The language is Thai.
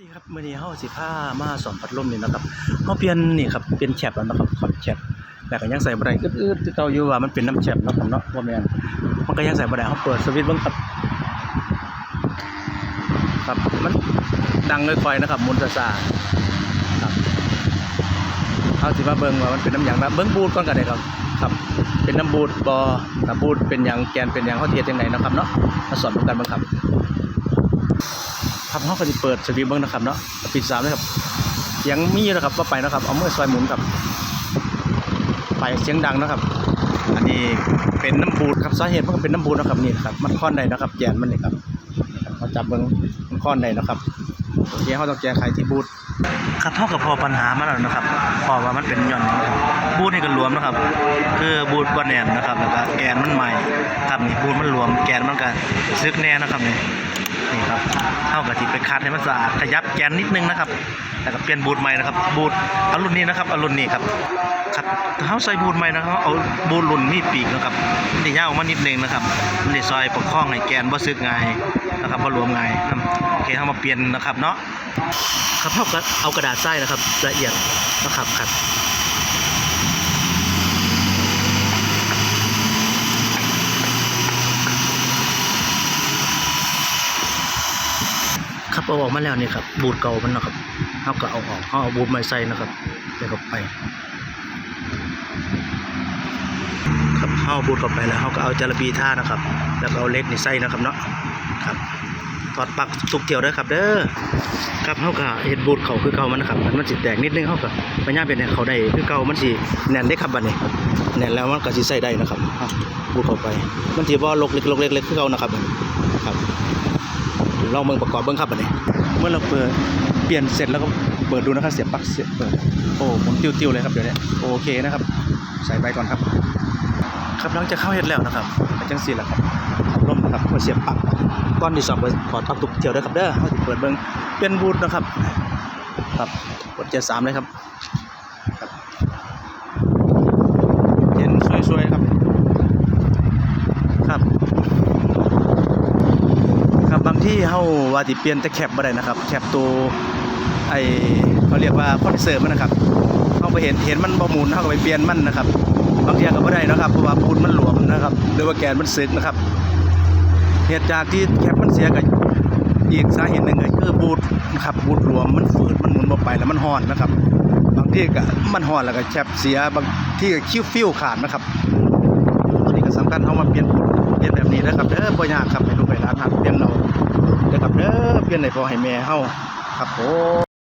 ดีครับมื้อนี้เฮาสิพามาสอนพัดลมนี่นะครับเฮาเปลี่ยนนี่ครับเปลี่ยนแฉบแล้วนะครับขอนแฉบแต่ก็ยังใส่บ่ได้อึดๆคือเก่าอยู่ว่ามันเป็นน้ำแฉบเนาะครับเนาะบ่แม่นมันก็ยังใส่บ่ได้เฮาเปิดสวิตช์เบิ่งครับครับมันดังค่อยๆนะครับมุนซ่าครับเฮาสิมาเบิ่งว่ามันเป็นน้ำหยังนะเบิ่งบูดก่อนก็ได้ครับครับ เป็นน้ำบูดบ่ถ้าบูดเป็นหยังแกนเป็นหยังเฮาสิเฮ็ดจังไดเนะครับเนาะมาสอนกันเบิ่งครับ ครับเขาก็จะเปิดสวิตเบิ้งนะครับเนาะปิดสามเลยครับเสียงมีนะครับว่าไปนะครับ เอามือซอยหมุนครับ ไปเสียงดังนะครับ อันนี้เป็นน้ำบูดครับสาเหตุมันก็เป็นน้ำบูดนะครับนี่ครับมันค่อนใดนะครับแกนมันนี่ครับเราจับเบิ้งมันค่อนใดนะครับโอเคเขาต้องแก้ไขที่บูดครับเท่ากับพอปัญหามาแล้วนะครับ พอว่ามันเป็นย่อนบูดนี่ก็รวมนะครับ คือบูดบนแนนนะครับแล้วก็แกนมันใหม่ครับนี่บูดมันรวมแกนมันก็ซึกแน่นะครับนี่ นี่ครับเท่ากับที่ไปคัดให้มันสะอาดขยับแกนนิดนึงนะครับแล้วก็เปลี่ยนบูทใหม่นะครับ บูทเอารุ่นนี้นะครับเอารุ่นนี้ครับครับเท้าใส่บูทใหม่นะครับเอาบูทรุ่นมีปีกนะครับมันจะยาวออกมานิดนึงนะครับมันจะซอยประคองให้แกนบ่ซึกง่ายนะครับบ่รวมง่ายนะครับโอเคเอามาเปลี่ยนนะครับเนาะครับเท่ากับเอากระดาษทรายนะครับละเอียดนะครับครับครับเอาออกมาแล้วนี่ครับ บูทเก่ามันนะครับเขาก็เอาออกเขาเอาบูทใหม่ใส่นะครับเดี๋ยวเข้าไป ครับเข้าบูทเข้าไปแล้วเขาก็เอาจาระบีท่านะครับ แล้วก็เอาเล็กนี่ใส่นะครับเนาะครับถอดปักทุกเกี่ยวเด้ครับ เด้อครับเขาก็เห็ดบูทเขาคือเก่ามันนะครับมันมันสิแตกนิดนึงเขาก็พยายามเป็นให้เขาได้คือเก่ามันสิแน่นได้ครับบัดนี้แน่นแล้วมันก็สิใส่ได้นะครับบูทเข้าไป มันสิบ่ลกเล็กลกเล็กเล็กคือเก่านะครับครับ ลองเบิ่งประกอบเบิ่งครับบัดนี้ เมื่อเราเปิดเปลี่ยนเสร็จแล้วก็เปิดดูนะครับเสียบปลั๊กเสียบเปิดโอ้หมุนติ้วๆเลยครับเดี๋ยวนี้โอเคนะครับ ใส่ไปก่อนครับ ครับหลังจากเข้าเฮ็ดแล้วนะครับก็จังซี่แหละครับลมนะครับมาเสียบปลั๊กก้อนที่สองไปถอดปลั๊กตุกเที่ยวเด้อครับเด้อเฮาสิเปิดเบิ่งเป็นบูทนะครับครับกดเกียร์สามเลยครับครับเห็นสวยๆครับ ครับ ครับบาง ที่เฮาว่าสิเปลี่ยนแต่แคปบ่ได้นะครับ แคปตัวไอเขาเรียกว่าคอนเสิร์ตมันนะครับเฮาไปเห็นเห็นมันบ่หมุนเฮาก็ไปเปลี่ยนมันนะครับบางทีก็บ่ได้นะครับเพราะว่าปูนมันหลวมนะครับหรือว่าแกนมันสึกนะครับเหตุจากที่แคปมันเสียก็อีกสาเหตุหนึ่งก็คือบูทนะครับบูทหลวมมันฝืดมันหมุนบ่ไปแล้วมันห่อนนะครับ บางที่ก็มันห่อนแล้วก็แคปเสียบางที่ก็คิ้วฟิวขาดนะครับตัวนี้ก็สำคัญเฮามาเปลี่ยนเปลี่ยนแบบนี้นะครับเด้อบ่ยากครับให้ลูกให้หลานหัดเปลี่ยนเอา ครับเด้อเพื่อนให้พ่อให้แม่เฮาครับผม